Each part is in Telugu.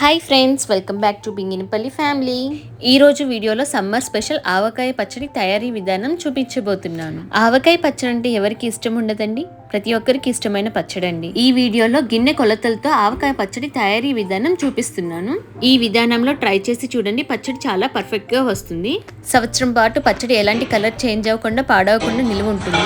Hi friends welcome back to Binginapalli family ఈ రోజు వీడియోలో సమ్మర్ స్పెషల్ ఆవకాయ పచ్చడి తయారీ విధానం చూపించబోతున్నాను. ఆవకాయ పచ్చడి అంటే ఎవరికి ఇష్టం ఉండదండి? ప్రతి ఒక్కరికి ఇష్టమైన పచ్చడి అండి. ఈ వీడియోలో గిన్నె కొలతలతో ఆవకాయ పచ్చడి తయారీ విధానం చూపిస్తున్నాను. ఈ విధానంలో ట్రై చేసి చూడండి. పచ్చడి చాలా పర్ఫెక్ట్గా వస్తుంది. సంవత్సరం పాటు పచ్చడి ఎలాంటి కలర్ చేంజ్ అవ్వకుండా పాడవకుండా నిలువ ఉంటుంది.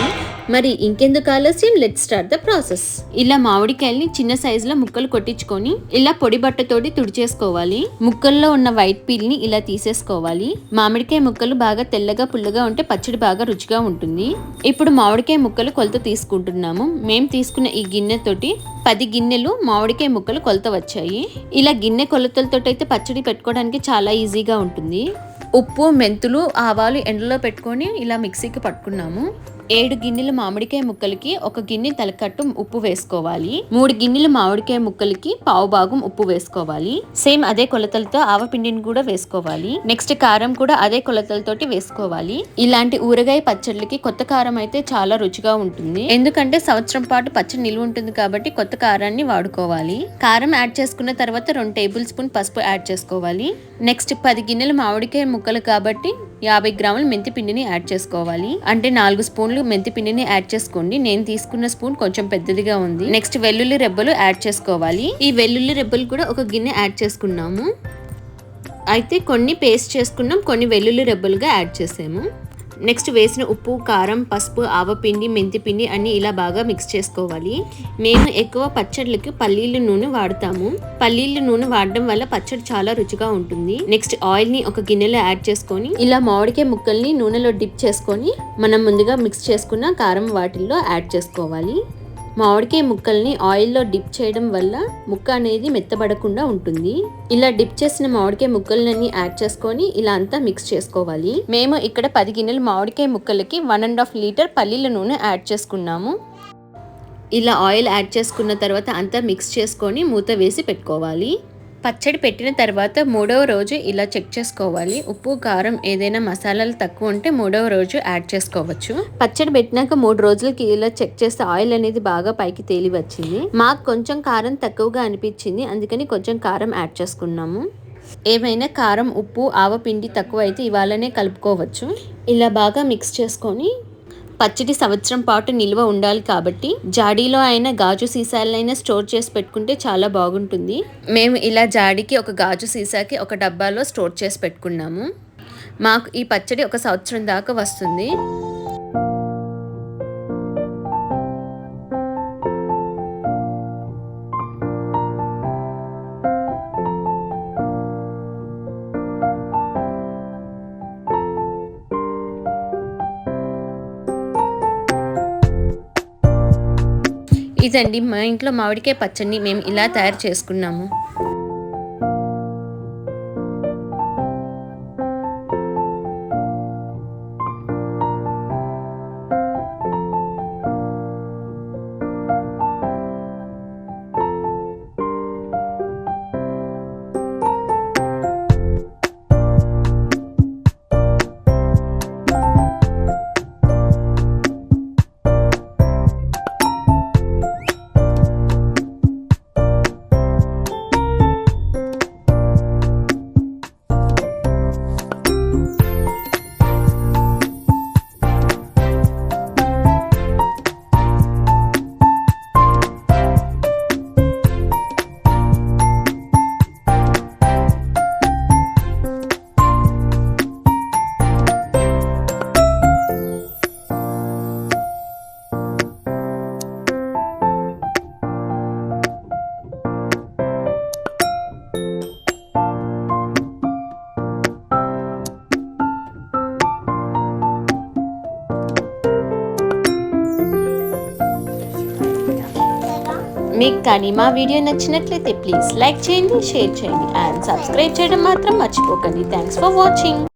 మరి ఇంకెందుకు ఆలస్యం? లెట్ స్టార్ట్ ద ప్రాసెస్ ఇలా మామిడికాయల్ని చిన్న సైజులో ముక్కలు కొట్టించుకొని ఇలా పొడి బట్టతోటి తుడిచేసుకోవాలి. ముక్కల్లో ఉన్న వైట్ పీల్ని ఇలా తీసేసుకోవాలి. మామిడికాయ ముక్కలు బాగా తెల్లగా పుల్లగా ఉంటే పచ్చడి బాగా రుచిగా ఉంటుంది. ఇప్పుడు మామిడికాయ ముక్కలు కొలత తీసుకుంటున్నాము. మేము తీసుకున్న ఈ గిన్నెతోటి పది గిన్నెలు మామిడికాయ ముక్కలు కొలత వచ్చాయి. ఇలా గిన్నె కొలతలతో అయితే పచ్చడి పెట్టుకోవడానికి చాలా ఈజీగా ఉంటుంది. ఉప్పు మెంతులు ఆవాలు ఎండలో పెట్టుకొని ఇలా మిక్సీకి పట్టుకున్నాము. ఏడు గిన్నెల మామిడికాయ ముక్కలకి ఒక గిన్నె తలకట్టు ఉప్పు వేసుకోవాలి. మూడు గిన్నెల మామిడికాయ ముక్కలకి పావు భాగం ఉప్పు వేసుకోవాలి. సేమ్ అదే కొలతలతో ఆవపిండిని కూడా వేసుకోవాలి. నెక్స్ట్ కారం కూడా అదే కొలతలతోటి వేసుకోవాలి. ఇలాంటి ఊరగాయ పచ్చళ్ళకి కొత్త కారం అయితే చాలా రుచిగా ఉంటుంది. ఎందుకంటే సంవత్సరం పాటు పచ్చడి నిల్వ ఉంటుంది కాబట్టి కొత్త కారాన్ని వాడుకోవాలి. కారం యాడ్ చేసుకున్న తర్వాత రెండు టేబుల్ స్పూన్ పసుపు యాడ్ చేసుకోవాలి. నెక్స్ట్ పది గిన్నెల మామిడికాయ ముక్కలు కాబట్టి యాభై గ్రాముల మెంతి పిండిని యాడ్ చేసుకోవాలి. అంటే నాలుగు స్పూన్లు మెంతి పిండిని యాడ్ చేసుకోండి. నేను తీసుకున్న స్పూన్ కొంచెం పెద్దదిగా ఉంది. నెక్స్ట్ వెల్లుల్లి రెబ్బలు యాడ్ చేసుకోవాలి. ఈ వెల్లుల్లి రెబ్బలు కూడా ఒక గిన్నె యాడ్ చేసుకున్నాము. అయితే కొన్ని పేస్ట్ చేసుకున్నాం. కొన్ని వెల్లుల్లి రెబ్బలుగా యాడ్ చేసాము. నెక్స్ట్ వేసిన ఉప్పు కారం పసుపు ఆవపిండి మెంతిపిండి అన్ని ఇలా బాగా మిక్స్ చేసుకోవాలి. మేము ఎక్కువ పచ్చళ్ళకి పల్లీల నూనె వాడతాము. పల్లీల నూనె వాడడం వల్ల పచ్చడి చాలా రుచిగా ఉంటుంది. నెక్స్ట్ ఆయిల్ని ఒక గిన్నెలో యాడ్ చేసుకొని ఇలా మామిడికాయ ముక్కల్ని నూనెలో డిప్ చేసుకొని మనం ముందుగా మిక్స్ చేసుకున్న కారం వాటిల్లో యాడ్ చేసుకోవాలి. మామిడికాయ ముక్కల్ని ఆయిల్లో డిప్ చేయడం వల్ల ముక్క అనేది మెత్తబడకుండా ఉంటుంది. ఇలా డిప్ చేసిన మామిడికాయ ముక్కలన్నీ యాడ్ చేసుకొని ఇలా అంతా మిక్స్ చేసుకోవాలి. మేము ఇక్కడ పది గిన్నెలు మామిడికాయ ముక్కలకి వన్ అండ్ హాఫ్ లీటర్ పల్లీల నూనె యాడ్ చేసుకున్నాము. ఇలా ఆయిల్ యాడ్ చేసుకున్న తర్వాత అంతా మిక్స్ చేసుకొని మూత వేసి పెట్టుకోవాలి. పచ్చడి పెట్టిన తర్వాత మూడవ రోజు ఇలా చెక్ చేసుకోవాలి. ఉప్పు కారం ఏదైనా మసాలాలు తక్కువ ఉంటే మూడవ రోజు యాడ్ చేసుకోవచ్చు. పచ్చడి పెట్టినాక మూడు రోజులకి ఇలా చెక్ చేస్తే ఆయిల్ అనేది బాగా పైకి తేలి వచ్చింది. మాకు కొంచెం కారం తక్కువగా అనిపించింది. అందుకని కొంచెం కారం యాడ్ చేసుకున్నాము. ఏమైనా కారం ఉప్పు ఆవపిండి తక్కువ అయితే ఇవాళనే కలుపుకోవచ్చు. ఇలా బాగా మిక్స్ చేసుకొని పచ్చడి సంవత్సరం పాటు నిల్వ ఉండాలి కాబట్టి జాడీలో అయినా గాజు సీసాలైనా స్టోర్ చేసి పెట్టుకుంటే చాలా బాగుంటుంది. మేము ఇలా జాడీకి ఒక గాజు సీసాకి ఒక డబ్బాలో స్టోర్ చేసి పెట్టుకున్నాము. మాకు ఈ పచ్చడి ఒక సంవత్సరం దాకా వస్తుంది. ఇదండి మా ఇంట్లో మామిడికాయ పచ్చడిని మేము ఇలా తయారు చేసుకున్నాము. మీకు కానీ మా వీడియో నచ్చినట్లయితే ప్లీజ్ లైక్ చేయండి షేర్ చేయండి అండ్ సబ్స్క్రైబ్ చేయడం మాత్రం మర్చిపోకండి. Thanks for watching